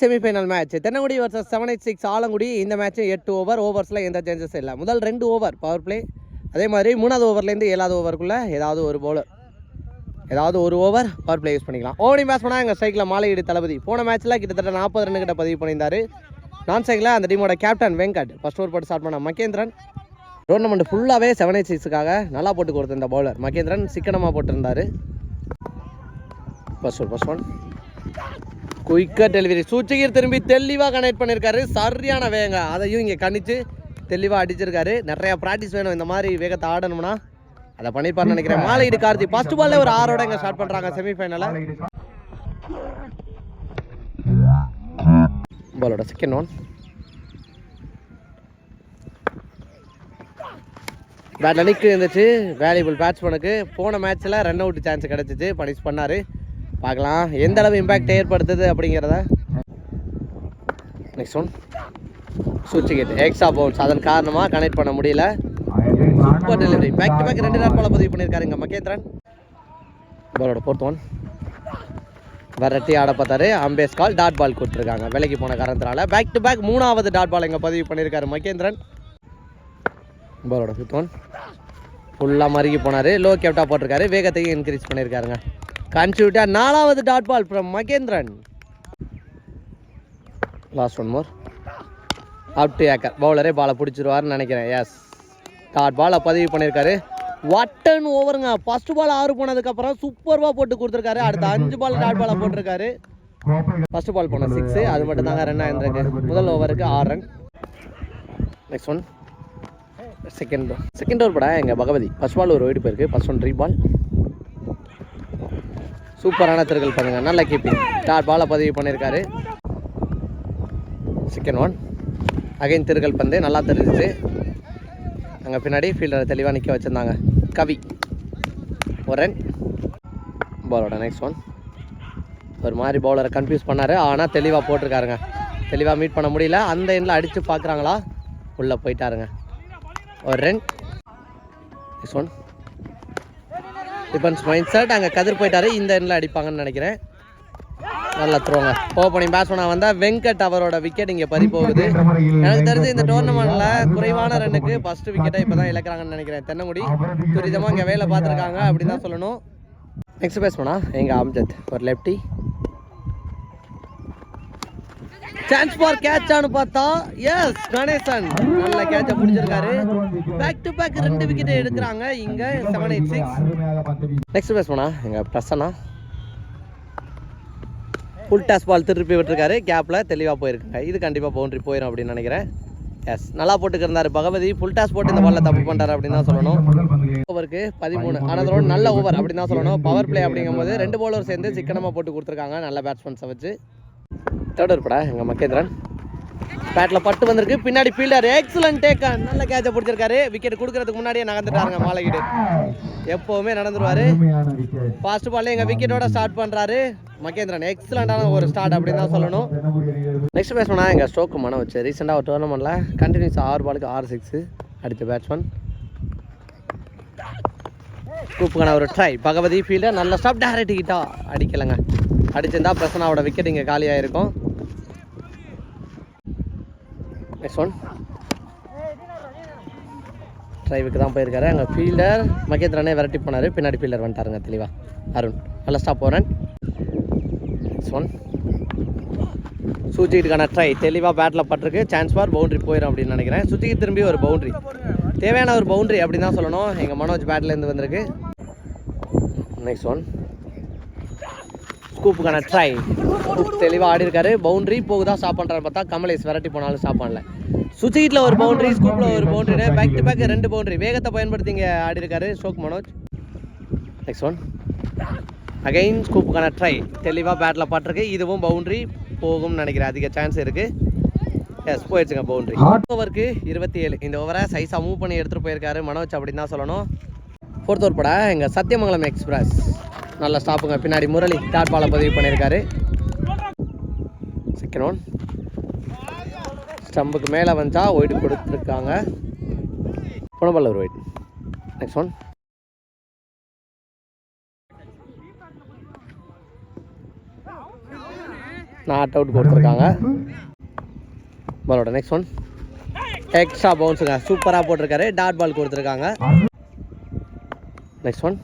Semifinal match. Thennangudi versus seven eight six Alangudi. இந்த match எட்டு over ஓவர்ஸில் எந்த changes இல்லை. முதல் ரெண்டு ஓவர் பவர் பிளே அதே மாதிரி மூணாவது ஓவர்லேருந்து ஏழாவது ஓவருக்குள்ளே ஏதாவது ஒரு பவுலர் ஏதாவது ஒரு ஓவர் பவர் பிளே யூஸ் பண்ணிக்கலாம். ஓவனிங் பேட்ஸ் பண்ணால் எங்கள் ஸ்ட்ரைக்கில் மாலையீடு தளபதி. போன மேட்ச்சில் கிட்டத்தட்ட நாற்பது ரன் கிட்ட பதிவு பண்ணியிருந்தார். நான் சைக்கில் அந்த டீமோட கேப்டன் வெங்கட். ஃபர்ஸ்ட் ஓவர் போட்டு ஸ்டார்ட் பண்ண மகேந்திரன். டோர்னமெண்ட் ஃபுல்லாகவே செவன் எயிட் சிக்ஸுக்காக நல்லா போட்டு கொடுத்த இந்த பவுலர் மகேந்திரன் சிக்கனமாக போட்டிருந்தார். ஃபர்ஸ்ட் ஒன் ஃபர்ஸ்ட் ஒன் குயிக்காக டெலிவரி சூச்சகிர் திரும்பி தெளிவாக கனெக்ட் பண்ணியிருக்காரு சரியான வேங்க அதையும் இங்கே கணிச்சு தெளிவாக அடிச்சிருக்காரு. நிறையா ப்ராக்டிஸ் வேணும். இந்த மாதிரி வேகத்தை ஆடணும்னா அதை பண்ணியிருப்பார்னு நினைக்கிறேன். மாலையீடு கார்த்தி ஃபர்ஸ்ட் பால்ல ஒரு ஆறோட இங்கே ஸ்டார்ட் பண்ணுறாங்க செமிஃபைனலில் பாலோட செகண்ட் ஒன் பேட்டில் நிற்கு இருந்துச்சு. வேல்யூபிள் பேட்ஸ்மேனுக்கு போன மேட்ச்சில் ரன் அவுட் சான்ஸ் கிடச்சிச்சு. பனிஷ் பண்ணார். பார்க்கலாம். எந்த அளவு இம்பேக்ட் ஏற்படுத்துது அப்படிங்கிறத? நெக்ஸ்ட் ஒன் சுவிட்ச் கேட் எக்ஸ்ட்ரா பவுன்ஸ் அதன் காரணமாக கனெக்ட் பண்ண முடியல. Super delivery back to back ரெண்டு நாள் போல பதிவு பண்ணியிருக்காரு இங்கே மகேந்திரன். பாலோட ஃபோர்த் ஒன் வெரைட்டி ஆட பார்த்தாரு. அம்பேஸ் கால் டாட் பால் கொடுத்துருக்காங்க. விலைக்கு போன காரணத்தினால. பேக் டு பேக் மூணாவது டாட் பால் இங்கே பதிவு பண்ணியிருக்காரு மகேந்திரன். பாலோட ஃபிஃப்த் ஒன் ஃபுல்லாக மறுகி போனார். லோ கேப்டா போட்டிருக்காரு. வேகத்தையும் இன்க்ரீஸ் பண்ணியிருக்காருங்க. கன்சியூட்டா நாலாவது dot ball from Mahendran. Last one more up to acre பவுலரே பாலை பிடிச்சிருவாருன்னு நினைக்கிறேன். எஸ் டாட் பாலை பதிவு பண்ணியிருக்காரு. வட்டன் ஓவருங்க ஃபர்ஸ்ட் பால் ஆறு போனதுக்கப்புறம் சூப்பர்வாக போட்டு கொடுத்துருக்காரு. அடுத்த அஞ்சு பால் டாட் பாலை போட்டிருக்காரு. ஃபர்ஸ்ட் பால் போன சிக்ஸு அது மட்டும் தாங்க ரன் ஆயிருந்திருக்கு. முதல் ஓவருக்கு ஆறு run next one second second over படா எங்கள் பகவதி. ஃபர்ஸ்ட் பால் ஒரு ஒயிட் போயிருக்கு. ஃபர்ஸ்ட் ஒன் த்ரீ பால் சூப்பரான திருக்கல் பண்ணுங்க நல்ல கீப்பிங் டாட் பாலை பதிவு பண்ணியிருக்காரு சிக்கன் ஒன் அகைன் திருக்கல் பந்து நல்லா தெரிஞ்சிச்சு. அங்கே பின்னாடி ஃபீல்டரை தெளிவாக நிற்க வச்சுருந்தாங்க. கவி. ஒரு ரன் பாலோட நெக்ஸ்ட் ஒன் ஒரு மாதிரி பவுலரை கன்ஃபியூஸ் பண்ணார். ஆனால் தெளிவாக போட்டிருக்காருங்க. தெளிவாக மீட் பண்ண முடியல. அந்த எண்ணில் அடித்து பார்க்குறாங்களா உள்ளே போயிட்டாருங்க. ஒரு run next one defence mind set அங்கே கதிர் போயிட்டாரு. இந்த எண்ணில் அடிப்பாங்கன்னு நினைக்கிறேன். நல்லா த்ரோங்க ஓப்பனிங் பேட்ஸ்மேனாக வந்தால் வெங்கட் அவரோட விக்கெட் இங்கே பறி போகுது. எனக்கு தெரிஞ்சு இந்த டோர்னமெண்ட்டில் குறைவான ரன்னுக்கு ஃபர்ஸ்ட் விக்கெட்டை இப்போ தான் இழக்கிறாங்கன்னு நினைக்கிறேன். தென்னங்குடி துரிதமாக இங்கே வேலை பார்த்துருக்காங்க. அப்படின்னு தான் சொல்லணும். நெக்ஸ்ட் பேட்ஸ்மேனா எங்கள் அம்ஜத் ஒரு லெஃப்டி சான்ஸ் ஃபார் கேட்சான்னு பார்த்தா எஸ் கணேசன். நல்ல கேட்சை பிடிச்சிருக்காரு பேக் டு பேக் ரெண்டு விக்கெட் எடுக்கிறாங்க. இங்கே செவன் எயிட் சிக்ஸ் நெக்ஸ்ட் பேட்ஸ்மேனா எங்க பிரசன்னா. ஃபுல் டாஸ் பால் திருப்பி விட்டுருக்காரு. கேப்பில் தெளிவாக போயிருக்காங்க. இது கண்டிப்பாக பவுண்டரி போயிடும் அப்படின்னு நினைக்கிறேன். எஸ் நல்லா போட்டுக்கிருந்தாரு பகவதி. ஃபுல் டாஸ் போட்டு இந்த பாலில் தப்பு பண்ணுறாரு அப்படின்னு தான் சொல்லணும். ஓவருக்கு பதிமூணு. ஆனால் நல்ல ஓவர் அப்படின்னு தான் சொல்லணும். பவர் பிளே அப்படிங்கும்போது ரெண்டு பவுலர் சேர்ந்து சிக்கனமாக போட்டு கொடுத்துருக்காங்க. நல்ல பேட்ஸ்மேன்ஸை வச்சு தேர்ட் ஓவர் எங்கள் மகேந்திரன். பேட்டில் பட்டு வந்திருக்கு. பின்னாடி ஃபீல்டர் எக்ஸலன்ட் டேக் நல்ல கேட்சை பிடிச்சிருக்காரு. விக்கெட் கொடுக்கறதுக்கு முன்னாடியே நகர்ந்துட்டாருங்க மாலகிடு. எப்போவுமே நடந்துருவாரு. ஃபாஸ்ட் பால்ல எங்கள் விக்கெட்டோட ஸ்டார்ட் பண்ணுறாரு மகேந்திரன் எக்ஸலண்டான ஒரு ஸ்டார்ட் அப்படின்னு தான் சொல்லணும். நெக்ஸ்ட் பேட்ஸ்மேனா எங்கள் ஸ்டோக்கு மனம் வச்சு. ரீசெண்டாக ஒரு டோர்னமெண்ட்டில் கண்டினியூஸ் ஆறு பாலுக்கு ஆறு சிக்ஸு அடித்த பேட்ஸ்மேன் கூப்புக்கான ஒரு ட்ரை பகவதி ஃபீல்டர் நல்ல ஸ்டாப் டேரக்ட் கிட்டா அடிக்கலைங்க. அடிச்சிருந்தா பிரசனாவோட விக்கெட் இங்கே காலியாக இருக்கும் நெக்ஸ்ட் ஒன் ட்ரைவுக்கு தான் போயிருக்காரு. அங்கே ஃபீல்டர் மகேந்திரனே விரட்டி போனார். பின்னாடி ஃபீல்டர் வந்துட்டாருங்க தெளிவா. அருண். நல்ல ஸ்டாப் போகிறேன் நெக்ஸ்ட் ஒன் சூச்சிக்கிட்டுக்கான ட்ரை தெளிவாக பேட்டில் பட்டிருக்கு. சான்ஸ் பார் பவுண்டரி போயிடும் அப்படின்னு நினைக்கிறேன். சுஜிக்கு திரும்பி ஒரு பவுண்ட்ரி தேவையான ஒரு பவுண்ட்ரி அப்படின்னு தான் சொல்லணும். எங்கள் மனோஜ் பேட்லேருந்து வந்திருக்கு. நெக்ஸ்ட் ஒன் ஸ்கூப்புக்கான ட்ரை தெளிவாக ஆடி இருக்காரு பவுண்டரி போகுதா ஸ்டாப் பண்ணுறாரு பார்த்தா கமலேஷ் விரட்டி போனாலும் பண்ணல. சுச்சிகிட்டில் ஒரு பவுண்டரி ஸ்கூப்பில் ஒரு பவுண்டரி பேக் டு பேக் ரெண்டு பவுண்டரி வேகத்தை பயன்படுத்தி இங்கே ஆடி இருக்காரு ஷோக் மனோஜ். நெக்ஸ்ட் ஒன் அகைன் ஸ்கூப்புக்கான ட்ரை தெளிவாக பேட்டில் பட்டிருக்கு. இதுவும் பவுண்டரி போகும்னு நினைக்கிறேன். அதிக சான்ஸ் இருக்குது எஸ் போயிடுச்சுங்க பவுண்டரி ஓவருக்கு இருபத்தி ஏழு. இந்த ஓவரை சைஸாக மூவ் பண்ணி எடுத்துகிட்டு போயிருக்காரு மனோஜ் அப்படின்னு தான் சொல்லணும். பொறுத்தவர் பட எங்கள் சத்தியமங்கலம் எக்ஸ்பிரஸ் நல்ல ஸ்டாப்புங்க பின்னாடி முரளி தாட்பாலை பதிவு பண்ணியிருக்காரு செகண்ட் ஒன் ஸ்டம்புக்கு மேலே வந்தா ஒயிட் கொடுத்துருக்காங்க. புனபல்லூர் wide next one not out கொடுத்துருக்காங்க. பாலோட நெக்ஸ்ட் ஒன் எக்ஸ்ட்ரா பவுன்ஸுங்க சூப்பராக போட்டிருக்காரு. டாட் பால் கொடுத்துருக்காங்க. நெக்ஸ்ட் ஒன்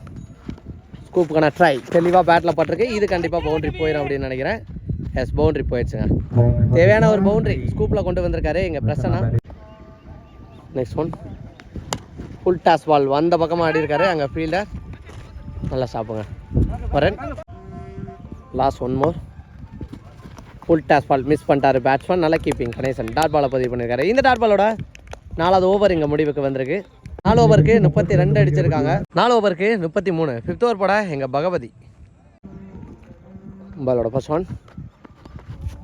ஸ்கூப்புக்கான ட்ரை தெளிவாக பேட்டில் பட்டிருக்கு. இது கண்டிப்பாக பவுண்ட்ரி போயிடும் அப்படின்னு நினைக்கிறேன். எஸ் பவுண்ட்ரி போயிடுச்சுங்க. தேவையான ஒரு பவுண்ட்ரி ஸ்கூப்பில் கொண்டு வந்திருக்காரு. எங்கள் Prasanna next one full toss ball வந்த பக்கமாக ஆடிருக்காரு அங்கே ஃபீல்டர் நல்லா சாப்பிடுங்க. வரேன். Last one more full toss ball miss பண்ணிட்டாரு பேட்ஸ்மேன் நல்லா கீப்பிங் கணேசன் டாட் பாலை பதிவு பண்ணியிருக்காரு இந்த டாட் பாலோட நாலாவது ஓவர் இங்கே முடிவுக்கு வந்திருக்கு. நாலு ஓவருக்கு முப்பத்தி ரெண்டு அடிச்சிருக்காங்க. நாலு ஓவருக்கு முப்பத்தி மூணு. ஃபிஃப்த் ஓவர் போட எங்கள் பகவதி. பாலோட ஃபர்ஸ்ட் ஒன்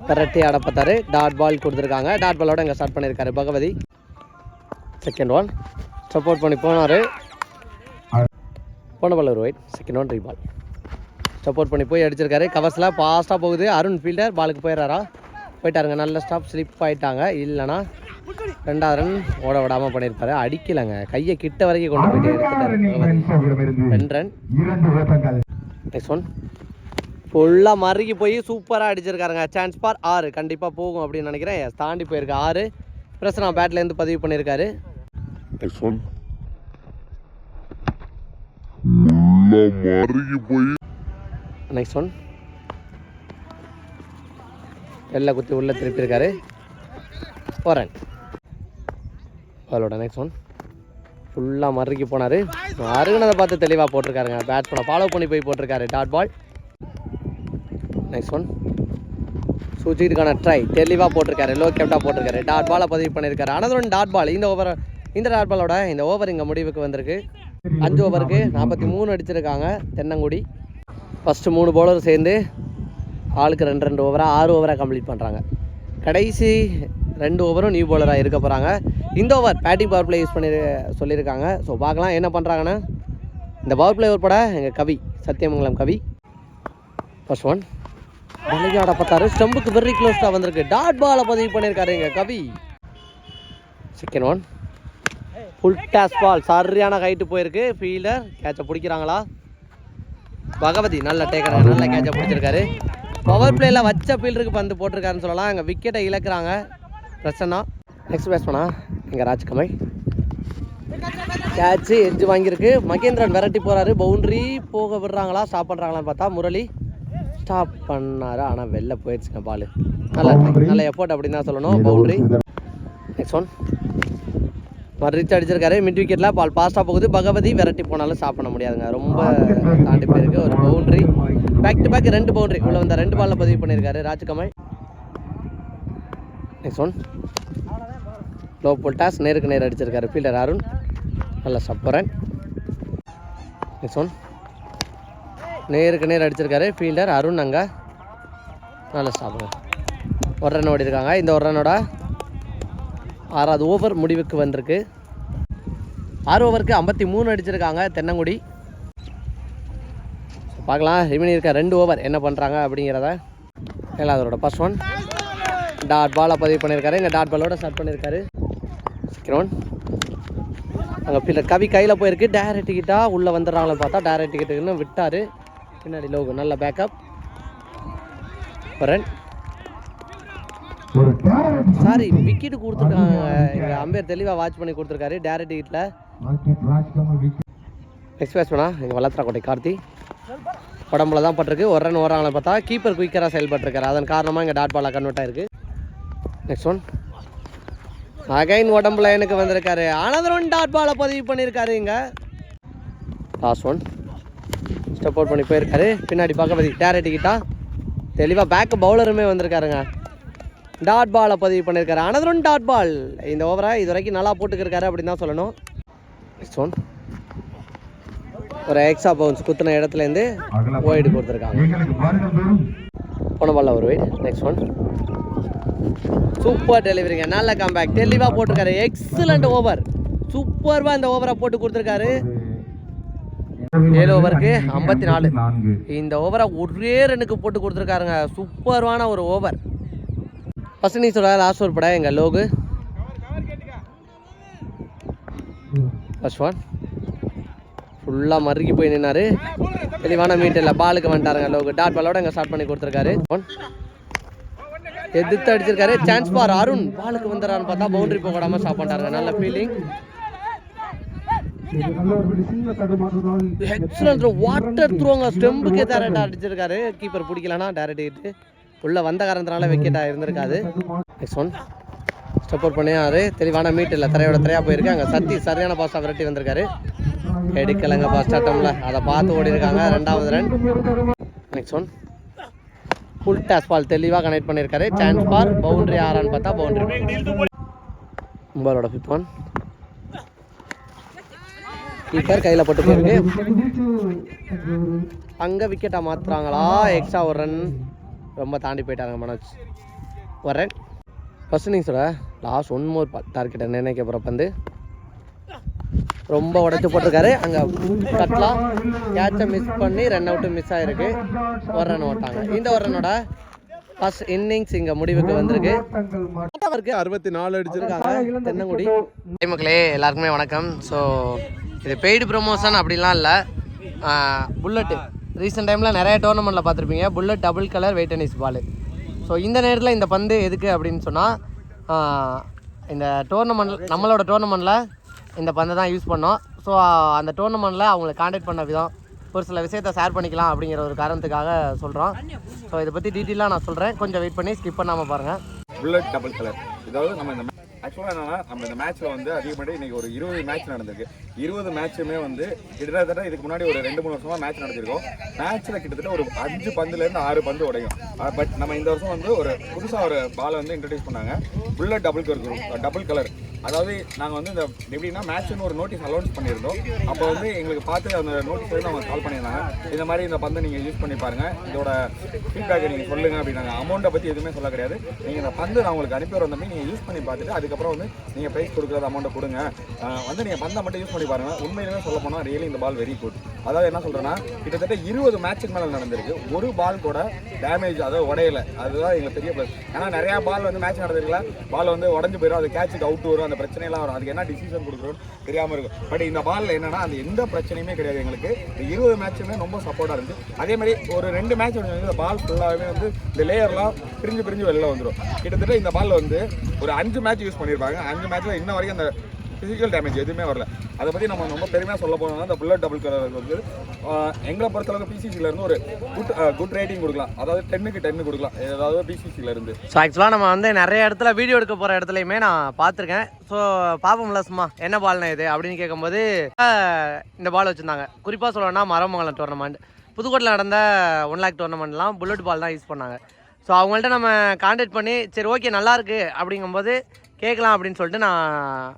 கரெக்டி ஆட பார்த்தாரு. டாட் பால் கொடுத்துருக்காங்க. டாட் பாலோட இங்கே ஸ்டார்ட் பண்ணியிருக்காரு பகவதி. செகண்ட் ஒன் சப்போர்ட் பண்ணி போனார். போன பால் ஒரு ஒயிட் செகண்ட் ஒன் ரீபால் சப்போர்ட் பண்ணி போய் அடிச்சிருக்காரு. கவர்ஸில் ஃபாஸ்ட்டாக போகுது. அருண் ஃபீல்டர் பாலுக்கு போயிடுறாரா? போயிட்டாருங்க. நல்ல ஸ்டாப் ஸ்லிப் ஆயிட்டாங்க. இல்லைனா ரெண்டாவது ரன் ஓட விடாமல் பண்ணியிருப்பாரு. அடிக்கலைங்க. கையை கிட்ட வரைக்கும் கொண்டு போயிட்டு எடுத்துட்டாரு. ரெண்டு ரன் நெக்ஸ்ட் ஒன் ஃபுல்லாக போய் சூப்பராக அடிச்சிருக்காருங்க. சான்ஸ் பார் ஆறு. கண்டிப்பாக போகும் அப்படின்னு நினைக்கிறேன். தாண்டி போயிருக்கு ஆறு. பிரசனா பேட்லேருந்து பதிவு பண்ணியிருக்காரு. நெக்ஸ்ட் ஒன் வெள்ளை குத்தி உள்ளே திருப்பியிருக்காரு. போகிறேன் அவளோட நெக்ஸ்ட் ஒன் ஃபுல்லாக மறுக்கி போனார். அருகனதை பார்த்து தெளிவாக போட்டிருக்காருங்க. பேட் பண்ண ஃபாலோ பண்ணி போய் போட்டிருக்காரு. டாட் பால் நெக்ஸ்ட் ஒன் சூச்சிக்கிட்டுக்கான ட்ரை தெளிவாக போட்டிருக்காரு. லோ கேப்டாக போட்டிருக்காரு. டாட் பாலை பதிவு பண்ணியிருக்காரு. அனதர் ஒன் டாட் பால் இந்த ஓவர் இந்த டாட் பாலோட இந்த ஓவர் இங்கே முடிவுக்கு வந்திருக்கு. அஞ்சு ஓவருக்கு நாற்பத்தி மூணு அடிச்சிருக்காங்க. தென்னங்குடி. ஃபஸ்ட்டு மூணு பவுலர் சேர்ந்து ஆளுக்கு ரெண்டு ரெண்டு ஓவராக ஆறு ஓவராக கம்ப்ளீட் பண்ணுறாங்க கடைசி ரெண்டு ஓவரும் நியூ பவுலராக இருக்க போகிறாங்க இந்த over batting power play use பண்ணி சொல்லியிருக்காங்க ஸோ பார்க்கலாம் என்ன பண்ணுறாங்கன்னா இந்த பவர் பிளே உட்பட எங்கள் கவி சத்தியமங்கலம் கவி. ஃபர்ஸ்ட் ஒன் விளையாட பார்த்தாரு ஸ்டம்புக்கு வெரி க்ளோஸ்டாக வந்திருக்கு. டாட் பாலை பதிவு பண்ணியிருக்காரு எங்கள் Kavi. Second one full toss ball சரியான ஹைட்டு போயிருக்கு. ஃபீல்டர் கேட்சை பிடிக்கிறாங்களா? பகவதி நல்ல டேக்கர் நல்ல கேட்சை பிடிச்சிருக்காரு. பவர் பிளேயில் வச்ச ஃபீல்டருக்கு பந்து போட்டிருக்காருன்னு சொல்லலாம். அங்கே விக்கெட்டை இழக்கிறாங்க. பிரச்சனை நெக்ஸ்ட் பேட்ஸ்மேனா எங்கள் ராஜ்கமல். கேட்சு எட்ஜ் வாங்கியிருக்கு. மகேந்திரன் விரட்டி போகிறாரு பவுண்ட்ரி போக விடுறாங்களா ஸ்டாப் பண்ணுறாங்களான்னு பார்த்தா முரளி ஸ்டாப் பண்ணாரு. ஆனால் வெளில போயிடுச்சுங்க பால். நல்ல நல்ல எஃபோர்ட் அப்படின்னு தான் சொல்லணும். பவுண்ட்ரி நெக்ஸ்ட் ஒன் ரிச் அடிச்சிருக்காரு. மிட் விக்கெட்டில் பால் ஃபாஸ்ட்டாக போகுது. பகவதி விரட்டி போனாலும் ஸ்டாப் பண்ண முடியாதுங்க. ரொம்ப தாண்டி போயிருக்கு. ஒரு பவுண்ட்ரி பேக் டு பேக் ரெண்டு பவுண்ட்ரி உள்ள வந்த ரெண்டு பாலில் பதிவு பண்ணியிருக்காரு Rajkamal. Next one low full toss நேருக்கு நேர் அடிச்சிருக்காரு ஃபீல்டர் அருண். நல்ல சப்பரன். நெக்ஸ்ட் ஒன் நேருக்கு நேர் அடிச்சிருக்காரு ஃபீல்டர் அருண் அங்கே. நல்ல ஸ்டாப்புங்க ஒரு ரன் ஓடி இருக்காங்க இந்த ஒரு ரன்னோட ஆறாவது ஓவர் முடிவுக்கு வந்திருக்கு. ஆறு ஓவருக்கு ஐம்பத்தி மூணு அடிச்சிருக்காங்க தென்னங்குடி. பார்க்கலாம். ரிமினி இருக்க ரெண்டு ஓவர் என்ன பண்ணுறாங்க அப்படிங்கிறத. ஏழாவதோட ஃபர்ஸ்ட் ஒன் டாட் பாலை பதிவு பண்ணியிருக்காரு. இங்கே டாட் பாலோட ஸ்டார்ட் பண்ணியிருக்காரு. கிரௌண்ட் ஒன் அங்கே பிள்ளை கவி கையில் போயிருக்கு. டேரக்ட் டிக்கெட்டாக உள்ளே வந்துடுறாங்களே பார்த்தா டேரக்ட் டிக்கெட்டுன்னு விட்டார். பின்னாடி லோகு நல்ல பேக்கப் ரன் சாரி விக்கெட் கொடுத்துருக்காங்க. எங்கள் அம்பேர் தெளிவாக வாட்ச் பண்ணி கொடுத்துருக்காரு. டேரக்ட் டிக்கெட்டில் நெக்ஸ்ட் பேட்ஸ்மேனா எங்கள் வளர்த்துறாக்கோட்டை கார்த்தி. உடம்புல தான் பட்டிருக்கு. ஒரு ரன் ஓடுறாங்களே பார்த்தா கீப்பர் குயிக்கராக செயல்பட்டிருக்காரு. அதன் காரணமாக இங்கே டாட் பாலாக கன்வெர்ட் ஆயிருக்கு. நெக்ஸ்ட் ஒன் அகைன் உடம்புல எனக்கு வந்திருக்காரு. அனதர் ஒன் டாட் பாலை பதிவு பண்ணியிருக்காரு இங்கே. லாஸ்ட் ஒன் ஸ்டெப் அவுட் பண்ணி போயிருக்காரு. பின்னாடி பக்கபதி டேரக்ட் டிக்கெட்டா தெளிவாக பேக் பவுலருமே வந்திருக்காருங்க. டாட் பாலை பதிவு பண்ணியிருக்காரு அனதர் ஒன் டாட் பால் இந்த ஓவரை இது வரைக்கும் நல்லா போட்டுக்கிருக்காரு அப்படின்னு தான் சொல்லணும். நெக்ஸ்ட் ஒன் ஒரு எக்ஸா பவுன்ஸ் குத்துன இடத்துலேருந்து ஒயிட் கொடுத்துருக்காங்க. போன பால்ல ஒரு ஒயிட் நெக்ஸ்ட் ஒன் சூப்பர் டெலிவரிங்க நல்ல கம்பேக் தெளிவாக போட்டிருக்காரு. எக்ஸலண்ட் ஓவர் சூப்பர்வாக இந்த ஓவரை போட்டு கொடுத்துருக்காரு. ஏழு ஓவருக்கு ஐம்பத்தி நாலு. இந்த ஓவரை ஒரே ரன்னுக்கு போட்டு கொடுத்துருக்காருங்க. சூப்பர்வான ஒரு ஓவர் ஃபஸ்ட் நீ சொல்ல லாஸ்ட் ஓவர் பட எங்கள் லோகு. ஃபர்ஸ்ட் ஒன் ஃபுல்லாக மறுக்கி போய் நின்னாரு. தெளிவான மீட் இல்லை பாலுக்கு வந்துட்டாருங்க லோகு. டாட் பாலோட இங்கே ஸ்டார்ட் பண்ணி கொடுத்துருக்காரு. ஒன் எதிர்த்து அடிச்சிருக்காரு. சான்ஸ் பார் அருண் பாலுக்கு வந்துடுறான்னு பார்த்தா பவுண்டரி போகாம ஸ்டாப் பண்ணிட்டாருங்க. நல்ல ஃபீலிங் எக்ஸலன்ட் வாட்டர் த்ரோங்க ஸ்டெம்புக்கே டேரக்டாக அடிச்சிருக்காரு. கீப்பர் பிடிக்கலனா டேரக்ட் ஹிட்டு உள்ள வந்த காரணத்தினால விக்கெட்டா இருந்திருக்காது. நெக்ஸ்ட் ஒன் ஸ்டெப் அவுட் பண்ணியாரு. தெளிவான மீட் இல்லை. திரையோட திரையா போயிருக்கு அங்கே சத்தி சரியான பாஸ்டா விரட்டி வந்திருக்காரு. எடுக்கலங்க பாஸ்டாட்டம்ல அதை பார்த்து ஓடி இருக்காங்க ரெண்டாவது run next one full toss ball தெளிவாக கனெக்ட் பண்ணியிருக்காரு சான்ஸ் பார் பவுண்டரி ஆறான்னு பார்த்தா பவுண்டரி உங்களோட ஃபிஃப்த் ஒன் கீப்பர் கையில் போட்டு போயிருக்கு. அங்கே விக்கெட்டை மாற்றுறாங்களா எக்ஸ்ட்ரா ஒரு ரன் ரொம்ப தாண்டி போயிட்டாங்க மனோஜ். ஒரு ரன் ஃபஸ்ட் இன்னிங்ஸோட லாஸ்ட் ஒன் மோர் டார்கெட்டை நிர்ணயிக்க போகிற பந்து. ரொம்ப உடச்சி போட்டிருக்காரு. அங்கே கட்லாம். கேட்சை மிஸ் பண்ணி ரன் அவுட்டு மிஸ் ஆகிருக்கு ஒரு ரன் ஓட்டாங்க. இந்த ஒரு ரன்னோட ஃபர்ஸ்ட் இன்னிங்ஸ் இங்கே முடிவுக்கு வந்திருக்கு. அறுபத்தி நாலு அடிச்சிருக்காங்க. தென்னங்குடி. மக்களே எல்லாருக்குமே வணக்கம். ஸோ இது பெய்டு ப்ரொமோஷன் அப்படிலாம் இல்லை. புல்லட்டு ரீசெண்ட் டைமில் நிறைய டோர்னமெண்ட்டில் பார்த்துருப்பீங்க. Bullet double colour weight tennis ball so இந்த நேரத்தில் இந்த பந்து எதுக்கு அப்படின்னு சொன்னால் இந்த டோர்னமெண்ட் நம்மளோட டோர்னமெண்ட்டில் இந்த பந்தை தான் யூஸ் பண்ணோம். ஸோ அந்த டோர்னமெண்ட்டில் அவங்களை காண்டாக்ட் பண்ண விதம் ஒரு சில விஷயத்த ஷேர் பண்ணிக்கலாம் அப்படிங்கிற ஒரு காரணத்துக்காக சொல்கிறோம் ஸோ இதை பற்றி டீட்டெயிலாக நான் சொல்கிறேன் கொஞ்சம் வெயிட் பண்ணி ஸ்கிப் பண்ணாமல் பாருங்கள் புல்லட் டபுள் கலர் இதாவது நம்ம இந்த ஆக்சுவலாக என்னன்னா நம்ம இந்த மேட்ச்சில் வந்து அதிகப்படி இன்னைக்கு ஒரு இருபது மேட்ச் நடந்திருக்கு. இருபது மேட்சுமே வந்து கிட்டத்தட்ட இதுக்கு முன்னாடி ஒரு ரெண்டு மூணு வருஷமாக மேட்ச் நடந்திருக்கோம். மேட்ச்சில் கிட்டத்தட்ட ஒரு அஞ்சு பந்துலேருந்து ஆறு பந்து உடையும். பட் நம்ம இந்த வருஷம் வந்து ஒரு புதுசாக ஒரு பாலை வந்து இன்ட்ரடியூஸ் பண்ணாங்க. Bullet double colour double colour அதாவது நாங்கள் வந்து இந்த எப்படின்னா மேட்ச்னு ஒரு நோட்டீஸ் அலௌன்ஸ் பண்ணியிருந்தோம். அப்போ வந்து எங்களுக்கு பார்த்து அந்த நோட்டீஸ் வந்து அவங்க கால் பண்ணியிருந்தாங்க. இந்த மாதிரி இந்த பந்தை நீங்கள் யூஸ் பண்ணி பாருங்கள் இதோட ஃபீட்பேக்கை நீங்கள் சொல்லுங்க அப்படின்னாங்க. அமௌண்ட்டை பற்றி எதுவுமே சொல்ல கிடையாது. நீங்கள் இந்த பந்து நான் உங்களுக்கு அனுப்பி வர தம்பி நீங்கள் யூஸ் பண்ணி பார்த்துட்டு அதுக்கப்புறம் வந்து நீங்கள் ப்ரைஸ் கொடுக்குறது அமௌண்ட்டை கொடுங்க. வந்து நீங்கள் பந்தை மட்டும் யூஸ் பண்ணி பாருங்கள் உண்மையிலுமே சொல்ல போனால் ரியலி இந்த பால் வெரி குட் அதாவது என்ன சொல்கிறேன்னா கிட்டத்தட்ட இருபது மேட்சுக்கு மேலே நடந்திருக்கு. ஒரு பால் கூட டேமேஜ் அதாவது உடையல. அதுதான் எங்களுக்கு பெரிய ப்ளஸ் ஏன்னா நிறையா பால் வந்து மேட்ச் நடந்திருக்கல பால் வந்து உடஞ்சி போயிடும் அது கேட்சுக்கு அவுட் வரும். அந்த பிரச்சனைலாம் வரும். அதுக்கு என்ன டிசிஷன் கொடுக்குறோன்னு தெரியாமல் இருக்கும். பட் இந்த பால்ல என்னன்னா அந்த எந்த பிரச்சனையுமே கிடையாது எங்களுக்கு. இந்த இருபது மேட்சுமே ரொம்ப சப்போர்ட்டாக இருந்துச்சு. அதே மாதிரி ஒரு ரெண்டு மேட்ச் வந்து இந்த பால் ஃபுல்லாகவே வந்து இந்த லேயர்லாம் பிரிஞ்சு பிரிஞ்சு வெளில வந்துடும் கிட்டத்தட்ட இந்த பாலில் வந்து ஒரு அஞ்சு மேட்ச் யூஸ் பண்ணியிருப்பாங்க. அஞ்சு மேட்ச்சில் இன்ன வரைக்கும் அந்த ஃபிசிக்கல் டேமேஜ் எதுவுமே வரல. அதை பற்றி நம்ம ரொம்ப பெருமையாக சொல்ல போனோம்னா அந்த புல்லட் டபுள் கலர் வந்து எங்களை பொறுத்தளவுக்கு பிசிசில இருந்து ஒரு குட் குட் ரேட்டிங் கொடுக்கலாம். அதாவது டென்னுக்கு டென்னு கொடுக்கலாம். ஏதாவது பிசிசியில இருந்து. ஸோ ஆக்சுவலாக நம்ம வந்து நிறைய இடத்துல வீடியோ எடுக்க போகிற இடத்துலையுமே நான் பார்த்துருக்கேன். ஸோ பார்ப்போம்ல சும்மா என்ன பால்னா இது அப்படின்னு கேட்கும்போது இந்த பால் வச்சுருந்தாங்க. குறிப்பாக சொல்லணும்னா மரமங்கலம் டோர்னமெண்ட் புதுக்கோட்டையில் நடந்த ஒன் லேக் டோர்னமெண்ட்லாம் புல்லட் பால் தான் யூஸ் பண்ணாங்க. ஸோ அவங்கள்ட்ட நம்ம கான்டாக்ட் பண்ணி சரி ஓகே நல்லாயிருக்கு அப்படிங்கும்போது கேட்கலாம் அப்படின்னு சொல்லிட்டு நான்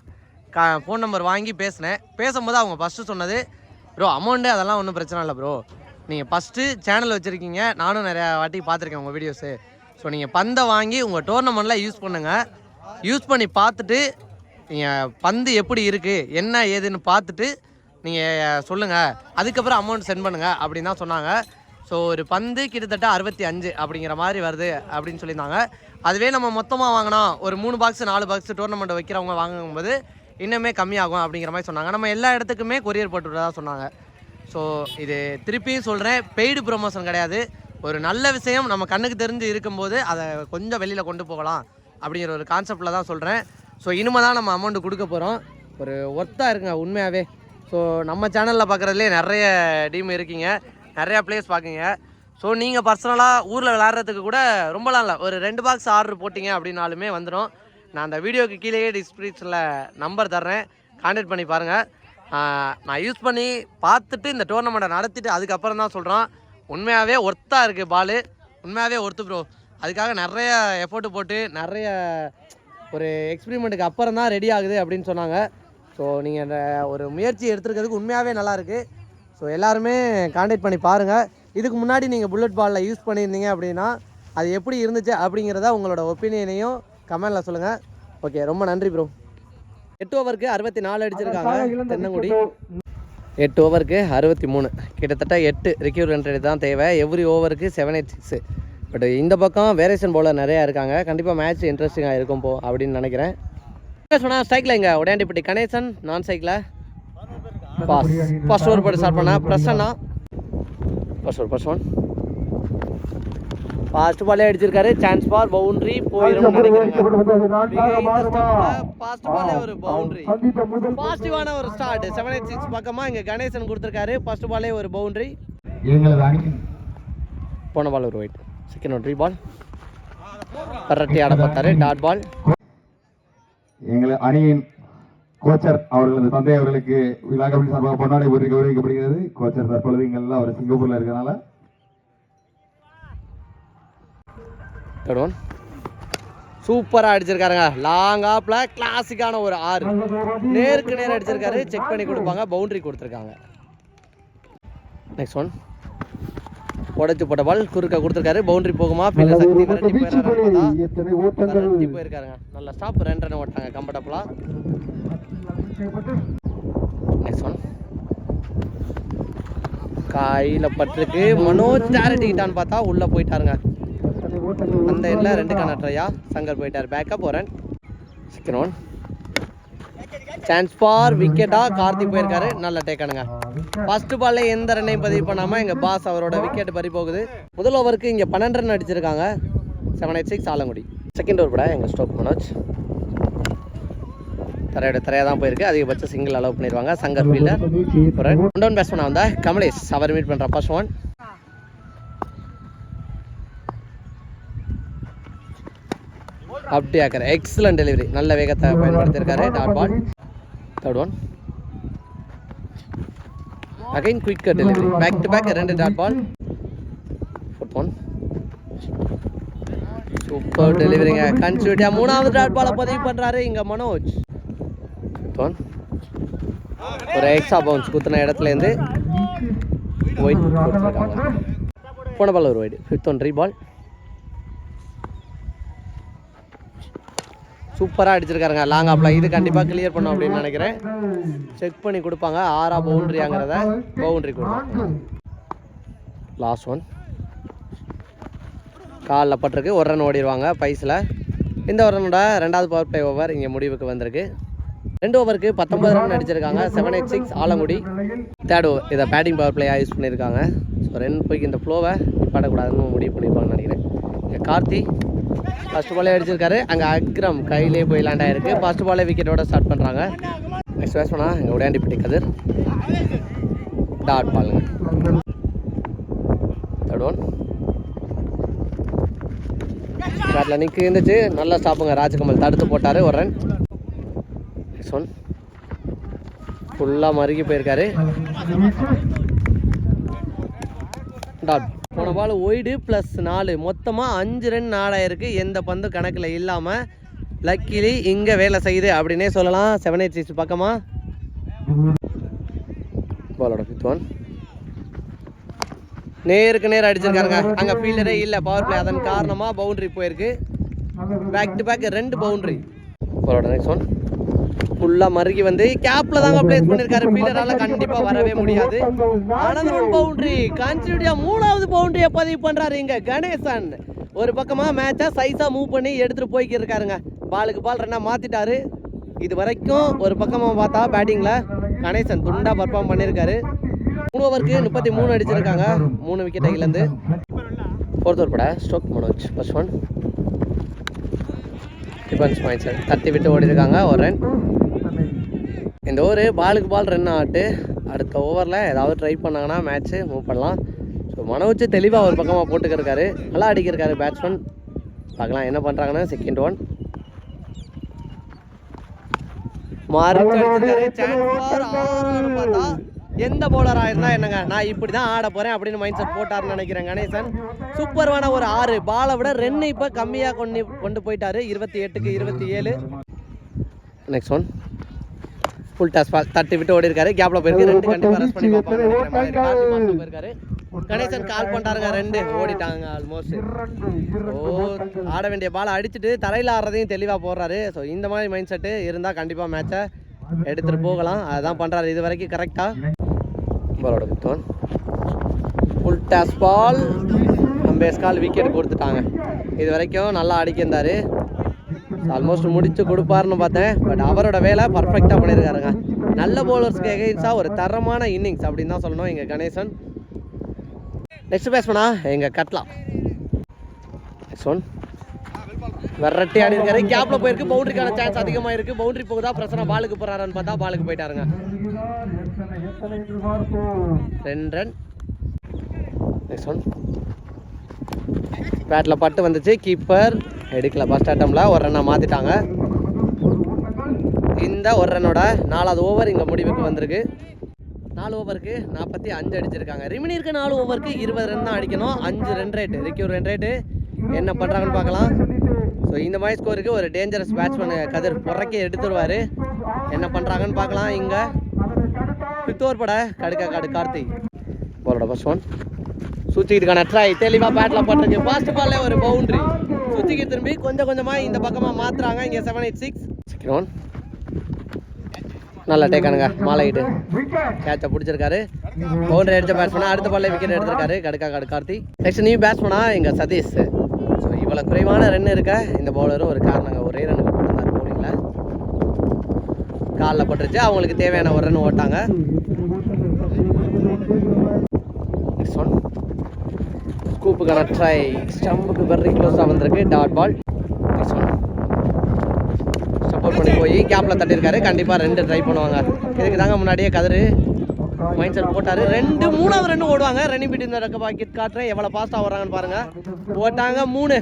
கா ஃபோன் நம்பர் வாங்கி பேசினேன். பேசும்போது அவங்க ஃபஸ்ட்டு சொன்னது ப்ரோ அமௌண்ட்டு அதெல்லாம் ஒன்றும் பிரச்சனை இல்லை ப்ரோ நீங்கள் ஃபஸ்ட்டு சேனல் வச்சுருக்கீங்க. நானும் நிறையா வாட்டி பார்த்துருக்கேன் உங்கள் வீடியோஸு ஸோ நீங்கள் பந்தை வாங்கி உங்கள் டோர்னமெண்ட்டில் யூஸ் பண்ணுங்கள் யூஸ் பண்ணி பார்த்துட்டு நீங்கள் பந்து எப்படி இருக்குது என்ன ஏதுன்னு பார்த்துட்டு நீங்கள் சொல்லுங்கள் அதுக்கப்புறம் அமௌண்ட் சென்ட் பண்ணுங்கள் அப்படின்னு தான் சொன்னாங்க. ஸோ ஒரு பந்து கிட்டத்தட்ட அறுபத்தி அஞ்சு அப்படிங்கிற மாதிரி வருது அப்படின்னு சொல்லியிருந்தாங்க. அதுவே நம்ம மொத்தமாக வாங்கினா ஒரு மூணு பாக்ஸ் நாலு பாக்ஸ் டோர்னமெண்ட் வைக்கிறவங்க வாங்கும்போது இன்னுமே கம்மியாகும் அப்படிங்கிற மாதிரி சொன்னாங்க. நம்ம எல்லா இடத்துக்குமே கொரியர் போட்டு விடுறதா சொன்னாங்க. ஸோ இது திருப்பியும் சொல்கிறேன் பெய்டு ப்ரொமோஷன் கிடையாது. ஒரு நல்ல விஷயம் நம்ம கண்ணுக்கு தெரிஞ்சு இருக்கும்போது அதை கொஞ்சம் வெளியில் கொண்டு போகலாம் அப்படிங்கிற ஒரு கான்செப்டில் தான் சொல்கிறேன் ஸோ இனிமே தான் நம்ம அமௌண்ட் கொடுக்க போகிறோம் ஒரு ஒர்த்தாக இருக்குங்க உண்மையாகவே ஸோ நம்ம சேனலில் பார்க்குறதுலே நிறைய டீம் இருக்கீங்க. நிறையா பிளேஸ் பார்க்குங்க ஸோ நீங்கள் பர்சனலாக ஊரில் விளாட்றதுக்கு கூட ரொம்பலாம் இல்லை ஒரு ரெண்டு பாக்ஸ் ஆர்டர் போட்டிங்க அப்படின்னாலுமே வந்துடும் நான் அந்த வீடியோக்கு கீழேயே டிஸ்கிரிப்ஷனில் நம்பர் தர்றேன். கான்டாக்ட் பண்ணி பாருங்கள் நான் யூஸ் பண்ணி பார்த்துட்டு இந்த டோர்னமெண்ட்டை நடத்திட்டு அதுக்கப்புறம் தான் சொல்கிறோம் உண்மையாகவே ஒர்த்தாக இருக்குது பால் உண்மையாகவே ஒர்த்து ப்ரோ அதுக்காக நிறைய எஃபோர்ட்டு போட்டு நிறைய ஒரு எக்ஸ்பிரிமெண்ட்டுக்கு அப்புறம் தான் ரெடி ஆகுது அப்படின்னு சொன்னாங்க. ஸோ நீங்கள் இந்த ஒரு முயற்சி எடுத்துருக்கிறதுக்கு உண்மையாகவே நல்லாயிருக்கு ஸோ எல்லாருமே காண்டக்ட் பண்ணி பாருங்கள் இதுக்கு முன்னாடி நீங்கள் புல்லட் பாலில் யூஸ் பண்ணியிருந்தீங்க அப்படின்னா அது எப்படி இருந்துச்சு அப்படிங்கிறத உங்களோட ஒப்பீனியனையும் கமெண்டில் சொல்லுங்கள் ஓகே ரொம்ப நன்றி ப்ரோ எட்டு ஓவருக்கு அறுபத்தி நாலு அடிச்சிருக்காங்க. தென்னங்குடி. எட்டு ஓவருக்கு அறுபத்தி மூணு. கிட்டத்தட்ட எட்டு ரிக்யூர் ரன் ரேட் தான் தேவை. எவ்ரி ஓவருக்கு செவன் எயிட் சிக்ஸு பட் இந்த பக்கம் வேரியேஷன் பவுலர் நிறையா இருக்காங்க. கண்டிப்பாக மேட்ச் இன்ட்ரெஸ்டிங்காக இருக்கும் போ அப்படின்னு நினைக்கிறேன். சொன்னால் சைக்கிள் எங்க? உடையாண்டிப்பட்டி கணேசன் நான் சைக்கிளை பாஸ் ஃபர்ஸ்ட் ஓவர் போட்டு ஸ்டார்ட் பண்ணா Prasanna first over first one fast பாலே அடிச்சிருக்காரு. சான்ஸ் பார் பவுண்டரி போயிடும் ஃபாஸ்ட் பாலே ஒரு பவுண்டரி பாசிட்டிவான ஒரு ஸ்டார்ட் செவன் எயிட் சிக்ஸ் பக்கமாக இங்கே கணேசன் கொடுத்துருக்காரு. ஃபர்ஸ்ட் பாலே ஒரு பவுண்டரி போன பால் ஒரு ஒயிட் செகண்ட் ஒன் பால் பரட்டி ஆட பார்த்தாரு. டாட் பால் எங்கள் அணியின் கோச்சர் அவர்களது தந்தை அவர்களுக்கு விழா கமிட்டி சார்பாக பொன்னாடை போட்டு கௌரவிக்கப்படுகிறது கோச்சர் தற்பொழுது இங்கெல்லாம் அவர் சிங்கப்பூர்ல இருக்கனால தேர்ட் ஒன் சூப்பராக அடிச்சிருக்காருங்க. லாங் ஆப்ல கிளாசிக்கான ஒரு ஆறு. நேருக்கு நேர் அடிச்சிருக்காரு. செக் பண்ணி கொடுப்பாங்க. பவுண்டரி கொடுத்துருக்காங்க. நெக்ஸ்ட் ஒன் உடைச்சு போட்ட பால் குறுக்க கொடுத்துருக்காரு. பவுண்டரி போகுமா? பின்ன சக்தி போயிருக்காருங்க. நல்ல ஸ்டாப் ரெண்டு ரன் ஓட்டாங்க கம்ஃபர்டபுளா நெக்ஸ்ட் ஒன் கையில் பட்டிருக்கு. மனோஜ் டேரட்டிக்கிட்டான்னு பார்த்தா உள்ளே போயிட்டாருங்க. அந்த எண்ணில் ரெண்டு கனட்ரையா சங்கர் போயிட்டார். பேக்கப் ஒரு ரன் ஒன் சான்ஸ் ஃபார் விக்கெட்டா கார்த்திக் போயிருக்காரு. நல்ல டேக்கானுங்க ஃபர்ஸ்ட் பால்ல எந்த ரன்னையும் பதிவு பண்ணாமல் எங்கள் பாஸ் அவரோட விக்கெட் பறி போகுது. முதல் ஓவருக்கு இங்கே பன்னெண்டு ரன் அடிச்சிருக்காங்க. Seven eight six Alangudi. Second over படா எங்கள் ஸ்டோக் மனோஜ். தரையோட தரையாக தான் போயிருக்கு. அதிகபட்ச சிங்கிள் அலோவ் பண்ணிடுவாங்க சங்கர் ஃபீல்டர் ஒன் டவுன் பேட்ஸ்மேனாக வந்தா கமலேஷ். அவர் மீட் பண்ற ஃபர்ஸ்ட் ஒன் அப்படி ஆக்கிற எக்ஸலன்ட் டெலிவரி நல்ல வேகத்தை பயன்படுத்தியிருக்காரு dot ball third one again quick delivery back to back ரெண்டு dot ball fourth one super டெலிவரிங்க கன்சியூட்டியா மூணாவது டாட் பாலை பதிவு பண்ணுறாரு இங்கே மனோஜ். One. ஒரு எக்ஸ்ட்ரா பவுன்ஸ் குத்துன இடத்துலேருந்து ஒயிட் கொடுத்துருக்காங்க போன பால் ஒரு wide fifth one re ball சூப்பராக அடிச்சிருக்காருங்க. லாங் ஆப்பில் இது கண்டிப்பாக கிளியர் பண்ணும் அப்படின்னு நினைக்கிறேன். செக் பண்ணி கொடுப்பாங்க. ஆறா பவுண்ட்ரியாங்கிறத பவுண்ட்ரி கொடுப்பாங்க. லாஸ்ட் ஒன் காலில் பட்டிருக்கு. ஒரு ரன் ஓடிடுவாங்க பைஸில் இந்த ஒரு ரனோட ரெண்டாவது பவர் பிளே ஓவர் இங்கே முடிவுக்கு வந்திருக்கு. ரெண்டு ஓவருக்கு பத்தொம்பது ரன் அடிச்சிருக்காங்க. Seven eight six Alangudi. Third over இதை பேட்டிங் பவர் பிளேயாக யூஸ் பண்ணியிருக்காங்க ஸோ ரன் போய்க்கு இந்த ஃப்ளோவை நிப்பாடக்கூடாதுன்னு முடிவு பண்ணியிருப்பாங்கன்னு நினைக்கிறேன். கார்த்தி. ஃபர்ஸ்ட் பாலே அடிச்சிருக்காரு. அங்கே அக்ரம் கையிலே போய் லேண்ட் ஆயிருக்கு. ஃபர்ஸ்ட் பாலே விக்கெட்டோட ஸ்டார்ட் பண்ணுறாங்க நெக்ஸ்ட் பேஸ் பண்ணால் இங்கே உடையாண்டிப்பட்டி கதிர். டாட் பாலுங்க தேர்ட் ஒன் பேட்டில் நிற்கு இருந்துச்சு. நல்லா ஸ்டாப்புங்க ராஜகமல் தடுத்து போட்டார். ஒரு ரன் நெக்ஸ்ட் ஒன் ஃபுல்லாக மறுகி போயிருக்காரு. டாட் போன பால் ஒய்டு ப்ளஸ் நாலு. மொத்தமாக அஞ்சு ரன் நாடாயிருக்கு எந்த பந்தும் கணக்கில் இல்லாமல் லக்கிலி இங்கே வேலை செய்யுது அப்படின்னே சொல்லலாம். செவன் எயிட் சிக்ஸ் பக்கமாக பாலோட ஃபிஃப்த் ஒன் நேருக்கு நேர் அடிச்சிருக்காருங்க. அங்கே ஃபீல்டரே இல்லை. பவர் பிளே அதன் காரணமாக பவுண்டரி போயிருக்கு. பேக் டு பேக் ரெண்டு பவுண்டரி பாலோட நெக்ஸ்ட் ஒன் ஃபுல்லாக மறுகி வந்து கேப்ல தாங்க பிளேஸ் பண்ணியிருக்காரு ஃபீல்டரால கண்டிப்பா வரவே முடியாது. அனதர் பவுண்டரி கன்சிடியா மூணாவது பவுண்டரியை பதிவு பண்றாரு இங்க கணேசன். ஒரு பக்கமா மேட்சை சைஸா மூவ் பண்ணி எடுத்துட்டு போய்க்கு இருக்காருங்க. பாலுக்கு பால் ரெண்டா மாத்திட்டாரு. இது வரைக்கும் ஒரு பக்கமா பார்த்தா பேட்டிங்ல கணேசன் துண்டா பர்ஃபார்ம் பண்ணியிருக்காரு மூணு ஓவருக்கு முப்பத்தி மூணு அடிச்சிருக்காங்க. மூணு விக்கெட்டை இழந்து. ஃபோர்த் ஓவர் பட. Stroke Manoj first one defence points தட்டி விட்டு ஓடி இருக்காங்க ஒரு ரன் இந்த ஓவர் பாலுக்கு பால் ரன் ஆட்டு அடுத்த ஓவரில் ஏதாவது ட்ரை பண்ணாங்கன்னா மேட்ச்சு மூவ் பண்ணலாம். ஸோ மனோஜ் தெளிவாக ஒரு பக்கமாக போட்டுக்கிருக்காரு. நல்லா அடிக்கிருக்காரு பேட்ஸ்மேன் பார்க்கலாம் என்ன பண்ணுறாங்கன்னா செகண்ட் ஒன் எந்த பவுலராக இருந்தால் என்னங்க? நான் இப்படி தான் ஆட போகிறேன் அப்படின்னு மைண்ட் செட் போட்டாருன்னு நினைக்கிறேன் கணேசன். சூப்பர்வான ஒரு ஆறு. பாலை விட ரெண்டு இப்போ கம்மியாக கொண்டு கொண்டு போயிட்டாரு. இருபத்தி எட்டுக்கு இருபத்தி ஏழு. Next one full toss ball தட்டி விட்டு ஓடி இருக்காரு கேப்ல போயிருக்கு. ரெண்டு கண்டிப்பா ரெஸ்ட் பண்ணி போயிருக்காரு. கணேசன் கால் பண்ணிட்டாருங்க ரெண்டு. ஓடிட்டாங்க ஆல்மோஸ்ட் ஓ ஆட வேண்டிய பாலை அடிச்சுட்டு தரையில் ஆடுறதையும் தெளிவாக போடுறாரு. ஸோ இந்த மாதிரி மைண்ட் செட்டு இருந்தால் கண்டிப்பாக மேட்சை எடுத்துகிட்டு போகலாம். அதான் பண்ணுறாரு இது வரைக்கும் கரெக்டாக பாலோட புத்தம் ஃபுல் டாஸ் பால் அம்பேஸ்கால் விக்கெட் கொடுத்துட்டாங்க. இது வரைக்கும் நல்லா அடிக்கிருந்தாரு ஆல்மோஸ்ட் முடிச்சு கொடுப்பாருன்னு பார்த்தேன். பட் அவரோட வேலை பர்ஃபெக்டாக பண்ணியிருக்காருங்க நல்ல போலர்ஸ்க்கு எகெயின்ஸாக ஒரு தரமான இன்னிங்ஸ் அப்படின்னு தான் சொல்லணும் எங்கள் கணேசன். நெக்ஸ்ட் பேட்ஸ்மனா எங்கள் கட்லா. நெக்ஸ்ட் ஒன் வெரைட்டி ஆடி இருக்காரு. கேப்ல போயிருக்கு. பவுண்டரிக்கான சான்ஸ் அதிகமா இருக்கு. பவுண்டரி போகுதா பிரச்சனை பாலுக்கு போறாருன்னு பார்த்தா பாலுக்கு போயிட்டாருங்க. ரெண்டு ரன் நெக்ஸ்ட் ஒன் பேட்டில் பட்டு வந்துச்சு. கீப்பர் எடுக்கல. ஃபஸ்ட் அட்டம்ல ஒரு ரன்னை மாற்றிட்டாங்க இந்த ஒரு ரன்னோட நாலாவது ஓவர் இங்கே முடிவுக்கு வந்திருக்கு. நாலு ஓவருக்கு நாற்பத்தி அஞ்சு அடிச்சிருக்காங்க. ரிமினி இருக்க நாலு ஓவருக்கு இருபது ரன் தான் அடிக்கணும். அஞ்சு run rate require run rate என்ன பண்ணுறாங்கன்னு பார்க்கலாம். ஸோ இந்த மாதிரி ஸ்கோருக்கு ஒரு டேஞ்சரஸ் பேட்ஸ்மேன் கதிர் புறக்கி எடுத்துருவார். என்ன பண்ணுறாங்கன்னு பார்க்கலாம். இங்கே ஃபிஃப்த் ஓவர் பட கடுக்க காடு கார்த்திக் பாலோட ஃபர்ஸ்ட் ஒன் சுத்திக்கிட்டுக்கான ட்ரை தெளிவாக பேட்டில் போட்டிருக்கு. ஃபர்ஸ்ட் பால்லே ஒரு பவுண்டரி சுத்திக்கு திரும்பி கொஞ்சம் கொஞ்சமாக இந்த பக்கமாக மாற்றுறாங்க இங்கே seven eight six second one நல்லா டேக்கானுங்க மாலையிட்டு. கேட்சை பிடிச்சிருக்காரு. பவுண்டரி அடித்த பேட்ஸ்மேனா அடுத்த பால்ல விக்கெட் எடுத்திருக்காரு. கடுக்கா கடு கார்த்தி. நெக்ஸ்ட் நியூ பேட்ஸ்மேனா எங்கள் சதீஷ். ஸோ இவ்வளோ குறைவான ரன் இருக்க இந்த பவுலரும் ஒரு காரணங்க. ஒரே ரன்னுக்கு போட்டிருந்தார் பவுலிங்கில் காலில் பட்டுருச்சு. அவங்களுக்கு தேவையான ஒரு ரன் ஓட்டாங்க. நெக்ஸ்ட் ஒன் கூப்புக்கான ட்ரை ஸ்டம்புக்கு வெரி க்ளோஸாக வந்திருக்கு. டாட் பால் ஒன் சப்போர்ட் பண்ணி போய் கேப்பில் தட்டியிருக்காரு. கண்டிப்பாக ரெண்டு ட்ரை பண்ணுவாங்க. இதுக்கு தாங்க முன்னாடியே கதிரு மைண்ட் செட் போட்டார். ரெண்டு மூணாவது ரெண்டு ஓடுவாங்க. ரன்னிங் பிட் இந்த ரெக்க பாக்கெட் காட்டுறேன் எவ்வளோ ஃபாஸ்ட்டாக வர்றாங்கன்னு பாருங்கள் போட்டாங்க மூணு.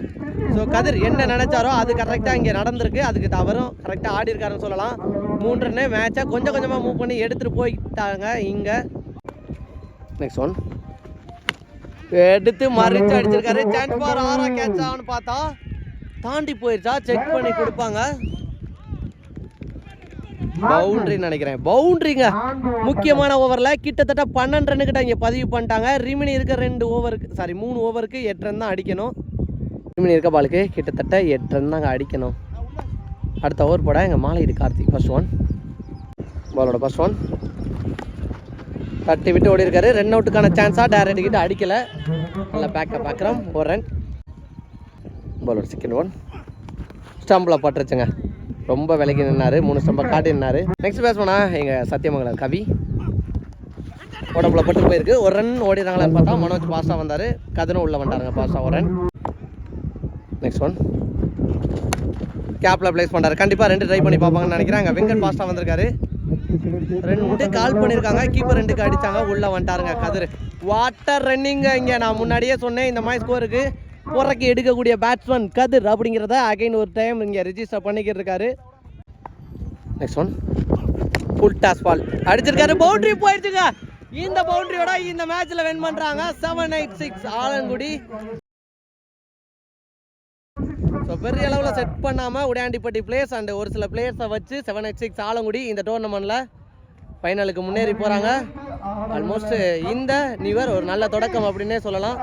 ஸோ கதிர் என்ன நினச்சாரோ அது கரெக்டாக இங்கே நடந்திருக்கு. அதுக்கு தவறும் கரெக்டாக ஆடி இருக்காருன்னு சொல்லலாம். மூன்றுன்னு மேட்சாக மேட்சை கொஞ்சம் கொஞ்சமாக மூவ் பண்ணி எடுத்துகிட்டு போயிட்டாங்க இங்கே. நெக்ஸ்ட் ஒன் எடுத்து மறைச்சு அடிச்சிருக்காரு. சான்ஸ் பார் ஆறா கேட்ச் ஆகும்னு பார்த்தா. தாண்டி போயிருச்சா? செக் பண்ணி கொடுப்பாங்க. பவுண்டரி நினைக்கிறேன். பவுண்டரிங்க முக்கியமான ஓவரில் கிட்டத்தட்ட பன்னெண்டு ரன்னு கிட்ட இங்கே பதிவு பண்ணிட்டாங்க. ரிமினி இருக்க ரெண்டு ஓவருக்கு சாரி மூணு ஓவருக்கு எட்டு ரன் தான் அடிக்கணும். ரிமினி இருக்க பாலுக்கு கிட்டத்தட்ட எட்டு ரன் தாங்க அடிக்கணும். அடுத்த ஓவர் போட எங்கள் இது கார்த்திக். ஃபர்ஸ்ட் ஒன் பாலோட ஃபர்ஸ்ட் ஒன் தட்டி விட்டு ஓடி இருக்காரு ரன் அவுட்டுக்கான சான்ஸாக டேரக்ட் கிட்ட அடிக்கல. நல்லா பேக்கை பார்க்குறோம் ஒரு ரன் பாலோட செகண்ட் ஒன் ஸ்டம்பில் பட்டுருச்சுங்க. ரொம்ப விலைக்கு நின்னாரு. மூணு ஸ்டம்பை காட்டி நின்னாரு. நெக்ஸ்ட் பேட்ஸ்மேனா எங்கள் சத்தியமங்கலம் கவி. உடம்புல பட்டு போயிருக்கு. ஒரு ரன் ஓடிடுறாங்களான்னு பார்த்தா மனோஜ் பாஸ்டாக வந்தார். கதனும் உள்ளே வந்துட்டாருங்க. பாஸ்டாக ஒரு ரன் நெக்ஸ்ட் ஒன் கேப்பில் ப்ளேஸ் பண்ணுறாரு கண்டிப்பாக ரெண்டு ட்ரை பண்ணி பார்ப்பாங்கன்னு நினைக்கிறேன். அங்கே வெங்கட் பாஸ்டாக வந்திருக்காரு. ரெண்டு கால் பண்ணியிருக்காங்க கீப்பர் ரெண்டுக்கு அடிச்சாங்க. உள்ள வந்துட்டாருங்க கதிர். வாட்டர் ரன்னிங்க இங்கே. நான் முன்னாடியே சொன்னேன் இந்த மாதிரி ஸ்கோருக்கு புறக்கி எடுக்கக்கூடிய பேட்ஸ்மேன் கதிர் அப்படிங்கிறத அகைன் ஒரு டைம் இங்கே ரிஜிஸ்டர் பண்ணிக்கிட்டு இருக்காரு. Next one full toss ball அடிச்சிருக்காரு. பவுண்டரி போயிடுச்சுங்க இந்த பவுண்டரியோட இந்த மேட்ச்ல வின் பண்றாங்க. Seven eight six Alangudi. So பெரிய அளவில் செட் பண்ணாமல் உடையாண்டிப்பட்டி பிளேயர்ஸ் அண்ட் ஒரு சில பிளேயர்ஸை வச்சு செவன் எயிட் சிக்ஸ் ஆலங்குடி இந்த டோர்னமெண்ட்டில் ஃபைனலுக்கு முன்னேறி போகிறாங்க ஆல்மோஸ்ட் இந்த நியூ இயர் ஒரு நல்ல தொடக்கம் அப்படின்னே சொல்லலாம்.